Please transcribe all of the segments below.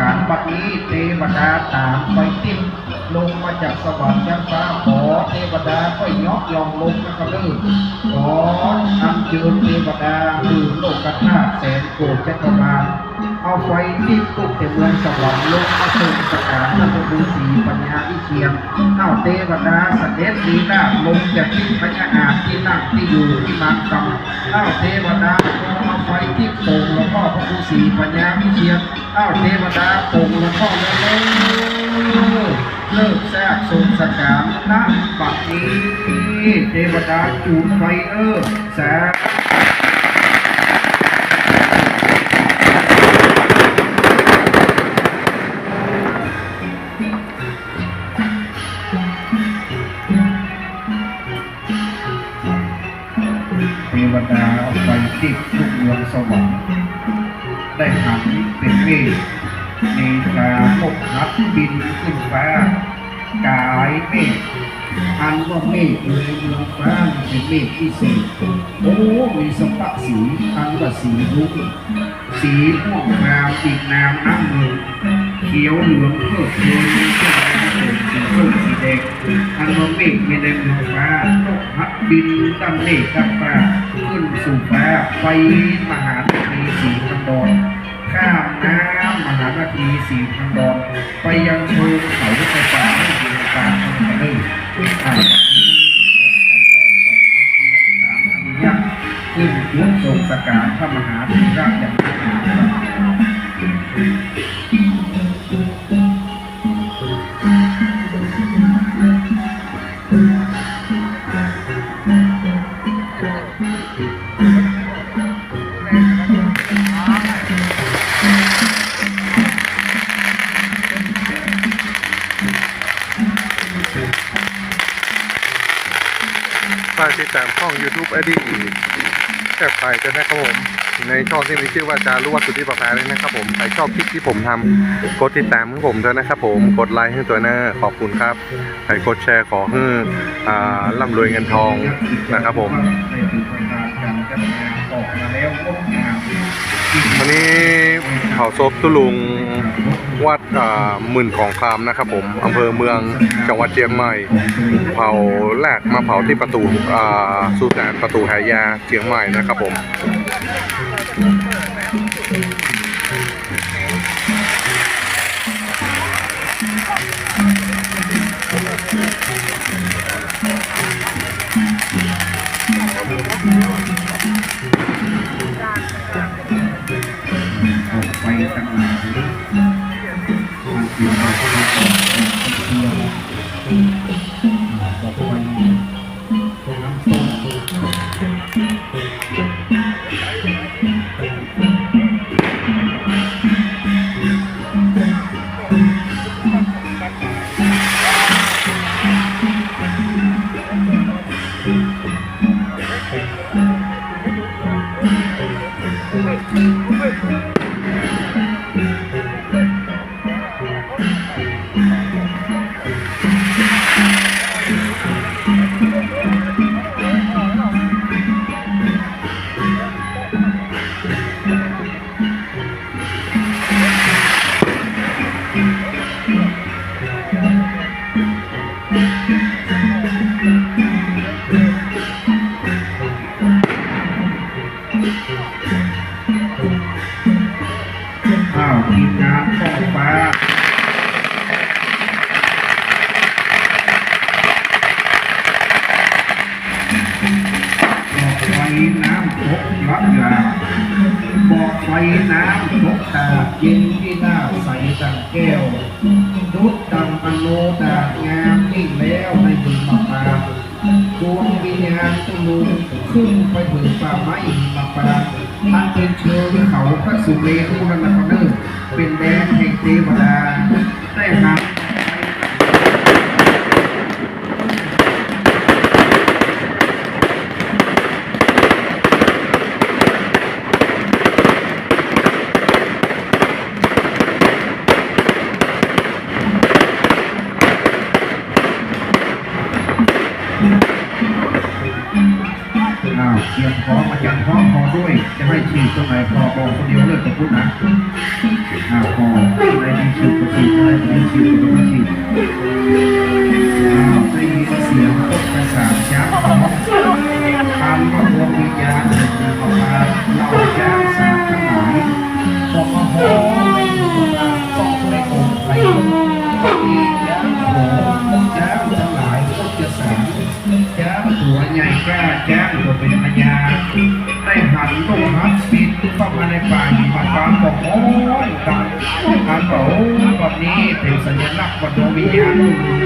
การบัดนี้เทวดาตามไปติ้มลงมาจากสวรรค์ยันฟ้าขอเทวดาก็ยกยองลงนะครับเด้อขออัญเชิญเทวดาคือโลกธาตุแสนโกฏจักรวาลเอาไฟที่ตุกแต่เมืองสวรรค์ลงมาส่งสกการพระบุตรีปัญญาอิเชียงเอาเทวดาเสด็จดีนาลงจากที่พญาอาที่นั่งที่อยู่ที่มางกำเอาเทวดาเอาไฟที่โป่งหลวงพ่อพระฤาษีปัญญา เชียงเอาเทวดาปงหลวงพ่อแล้วเลิกแทรกทรงสการณบัดนี้เทวดาจูดไฟเออแสงเทวดาไปที่ทุกเมืองสวรรค์ ได้หันเป็นเมฆในกาพบนับบินขึ้นฟ้ากายเมฆอันว่าเมฆเลยเมืองฟ้าเป็นเมฆที่สีโอ้มีสมบัติสีอันว่าสีรุ้งสีม่วงงามอีกนามน้ำเงินเขียวเหลืองเพื่อเพื่อ สีส้มสีแดงอันว่าเมฆมีในเมืองฟ้านกพัดบินดังเมฆดังฟ้าขึ้นสู่ฟ้าไปมหาธีสีพันดอนข้ามน้ำมหานาทีสีพันดอนไปยังเชิงเขาไฟฟ้าไม่ถึงกลางทะเลอ่าขึ้นยกทรงสการพระมหาธีระอย่างมหา ไปกันนะครับผมในช่องที่มีชื่อว่าจารุวัตสุทธิประภาเลยนะครับผมใครชอบคลิปที่ผมทำกดติดตามให้ผมด้วยนะครับผมกดไลค์ให้ตัวหน้าขอบคุณครับใครกดแชร์ขอให้อ่าร่ำรวยเงินทองนะครับผม วันนี้เผาศพตุลุงวัดอ่าหมื่นของคามนะครับผมอำเภอเมืองจังหวัดเชียงใหม่ เผาแรกมาเผาที่ประตูอ่าสุสานประตูหายาเชียงใหม่นะครับผม อกไฟน้ำตกตาเย็นที่หน้าใสดังแก้วดุดดังอโนดางามนิ่งแล้วในบึงมาปาดวงวิญญาณตุลุงขึ้นไปถึงป่าไม้มาปาท่านเป็นเชิงเขาพระสุเมรุนันทเนอร์เป็นแดนแห่งเทวดาได้นำ อมอาจารย์พร้อมพอด้วย จะให้ฉีดตรงไหนพอบอกคนเดียวเลิกจะพูดนะห้าพอในฉีดอะไรไม่ฉีดไม่ฉีดอ้าวได้ยินเสียงตกกประสามยัก ทางบอกโอ้แบบนี้เป็นสัญลักษณ์ว่าดวงวิญญาณ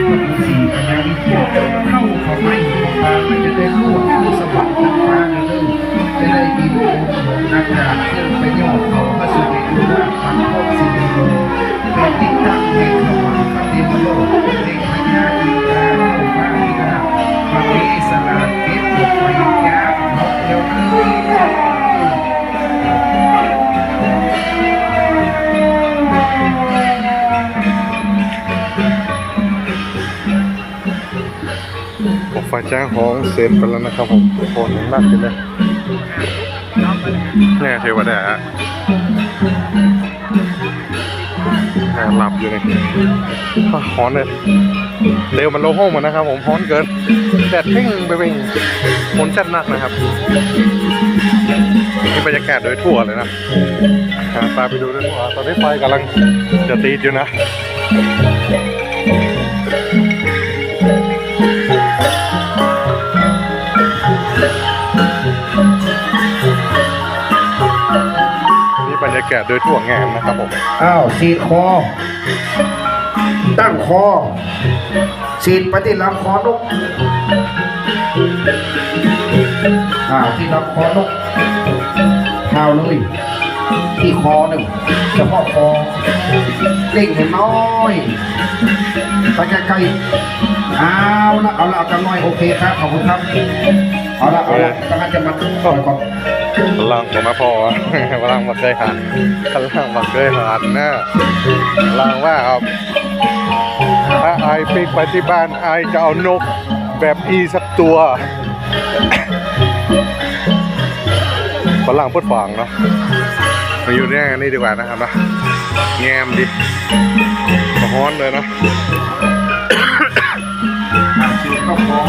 ก็คือสี่ปัญญาวิเศษเข้า ผมไฟแจ้งห้องเซนไปแล้วนะครับผมโคนยังนักอยู่เลยแน่เทวดาแอบหลับอยู่เลยอ่ฮ้อนเลยเร็วมันโลห้องมันนะครับ ผมฮ้อนเกินแดดเพ่งไปเพ่งฝนจัดหนักนะครับนี่บรรยากาศโดยทั่วเลยนะตาไปดูด้วยว่าตอนนี้ไฟกำลังจะตีดอยู่นะ นี่บรรยากโดยทั่วงานนะครับผม อ้าวฉีดคอ ตั้งคอฉีดไปที่ลำคอนกอ้าวที่ลำคอนกเท้าเลยที่คอหนึ่งเฉพาะคอเล่งเห็นน้อยไปไกลๆ เอาละเอาละเอากันหน่อยโอเคครับขอบคุณครับเอาละเอาละกำลังจะมาก่อนก่อนพลังผมมาพอพลังมาเคยหันพลังมาเคยหันนะพลังว่าครับถ้าไอปิกไปที่บ้านไอจะเอานกแบบอีสักตัวพลังพูดฝังเนาะมาอยู่เนี่ยนี่ดีกว่านะครับนะแงมดิมาฮ้อนเลยเนาะ ฉีดเข้าคอ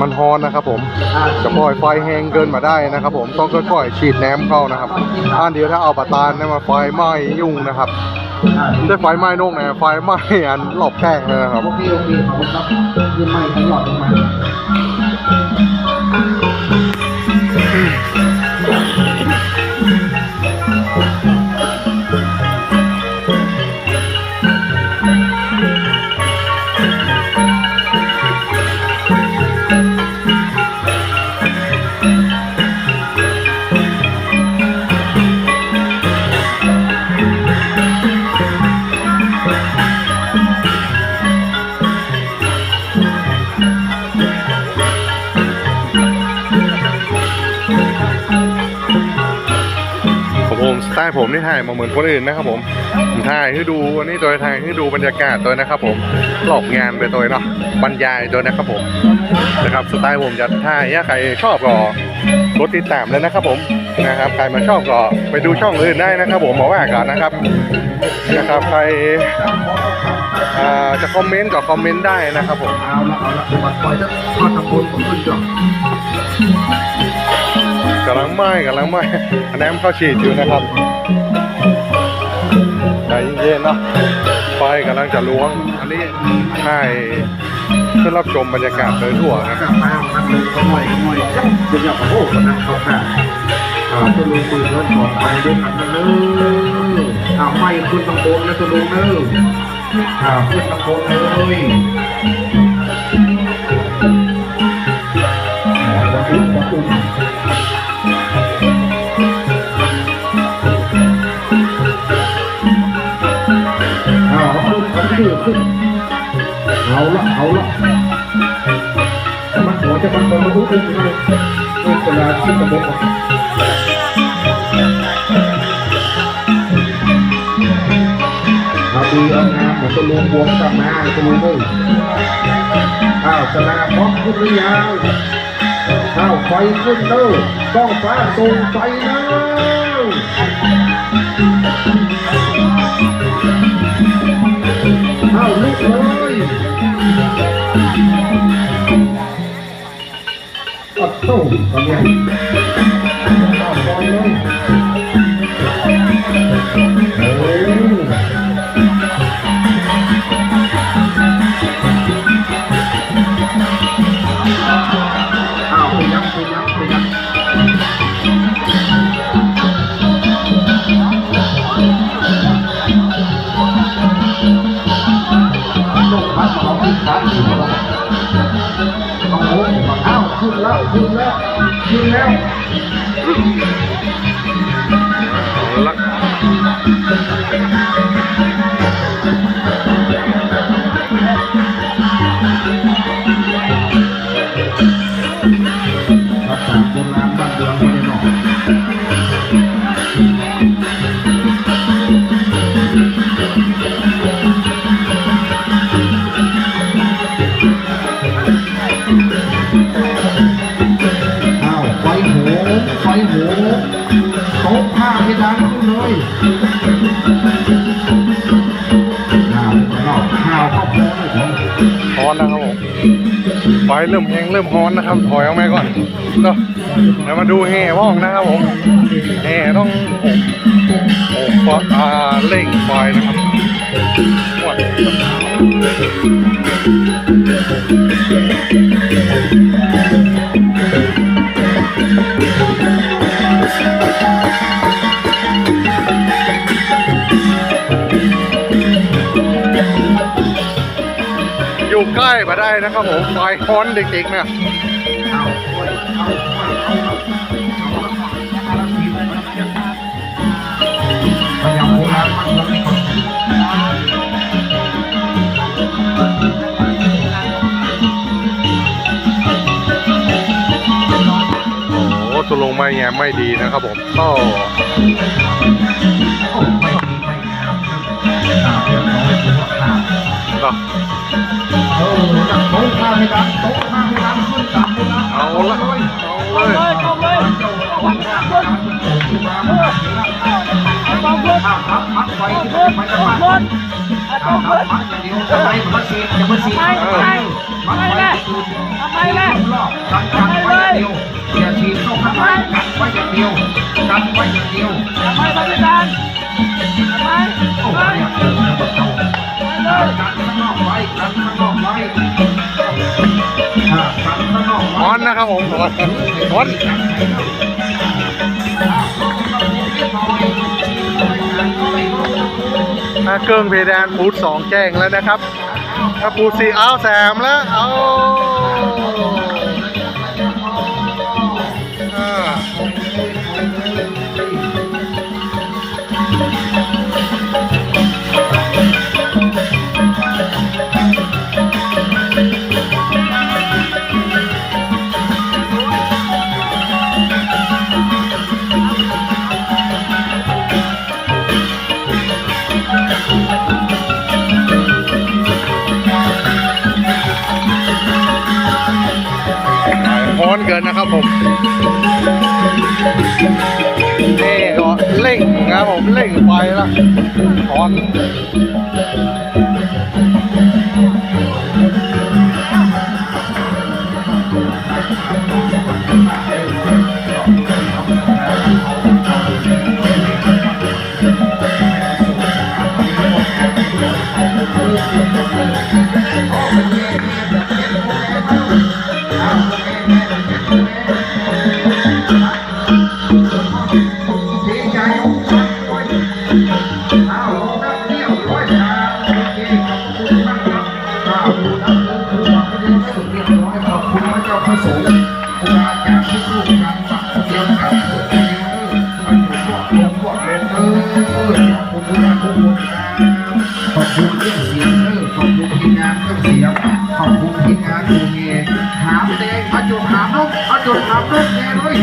มันฮอนนะครับผมจะปล่อยไฟแห้งเกินมาได้นะครับ ผมต้องค่อยๆฉีดน้ำเข้านะครับอันเดียวถ้าเอาปะตานเนี่ยมาไฟไหม้ยุ่งนะครับอ่ได้ไฟไหม้นกนะไฟไหม้อันหลบแข้งเลยนะครับโอเคโอเคขอบคุณครับยืนไม่ทั้งหลอดลงมาผม ไตล์ผมนี่ถ่ายมาเหมือนคนอื่นนะครับผมผมถ่ายให้ดูอันนี้ตัวถ่ายให้ดูบรรยากาศตัวนะครับผมหลอกงานไปตัวเนาะบรรยายตัวนะครับผมนะครับสไตล์ผมจะถ่ายถ้าใครชอบก็กดติดตามเลยนะครับผมนะครับใครมาชอบก็ไปดูช่องอื่นได้นะครับ ผมบอกว่าก่อนนะครับนะครับใครจะคอมเมนต์ก็คอมเมนต์ได้นะครับผมเอาละเอาละปล่อยจะทอดทำบุญผมขึ้นก่อน กำลังไหม้กำลังไหม้น้ำเข้าฉีดอยู่นะครับใจเย็นๆเนาะไฟกำลังจะล้วง อันนี้ให้เพื่อรับชมบรรยากาศโดยทั่วนะกลับมาพักลงก็หน่อยก็หน่อยจะอยากโอ้โหนั่งเขาค่ะอ่าจะลงปืนรถของไปด้วยกันนะเนอะอ่าไม่ขึ้นตะโกนนะจะลงเนอะอ่าขึ้นตะโกนเลยอ่าจะอุ้มจะอุ้มเอ ขึ้น เอาละเอาละมันหัวจะมันตัวมันรู้ขึ้นเลยเวลาที่กระบอกเอาดีเอางามเหมือนตัวลุงบวมกลับมาตัวลุงเลยอ้าวสลาพร้อมขึ้นหรือยังอ้าวไฟขึ้นเด้อต้องฟ้าส่งไฟนะ อ้าลุกเลยอดโตัทำไงอดโต้เลย ไฟโหโต๊ะผ้าให้ดังขึ้นเลยอ้าวข้าวข้าวข้าวโพดเลยของฮ้อนนะครับผมไฟเริ่มแห้งเริ่มฮ้อนนะครับ ถอยออกมาก่อนเนาะเดี๋ยวมาดูแห่ว่องนะครับผมแห่ต้องโอ้โหอาเร่งไฟนะครับวัดอยู่ นะครับผมไฟฮ้อนจริงๆเอาโอ้ยโอ้ตัวลงไม่แง่ไม่ดีนะครับผมก็ โอ้ไม่ดีไม่งามอ่าเอาขาดก็เออจับโต๊ะข้าให้ดังโต๊ะข้าให้ดังขึ้นตามเวลาเอาละเอาเลยเอาเลยเจ้าเอาหน้าดังขึ้นโต๊ะขึ้นมาไม่ได้ข้าวพักพักไฟขึ้นไปจะมาข้องเดียวทำไมมาสีจะมาสียมันไปคือทำไมล่ะกันกันไว้เดียวอย่าฉีดเข้าข้างในกันไว้อย่างเดียวกันไว้อย่างเดียวทำไมบริการทำไมโอ้ยอย่าเกิดนะบัดเจ้า กันข้างนอกไว้กันข้างนอกไว้อ่ากันข้างนอนนะครับผมร้อนร้อนเครื่องเพดานปูดสองแจ้งแล้วนะครับ ถ้าปูดสี่เอาแสมแล้ว เอา เกินนะครับผมนี่ก็เร่งนะครับผมเร่งไฟแล้วฮ้อน ขอบคุณทุกท่านทุกคนขอบคุณเรื่องเสียงเออขอบคุณทีมงานเครื่องเสียงขอบคุณทีมงานดูเงหามเตงอาจุดหามนกมาจุดหามนกแน่เลย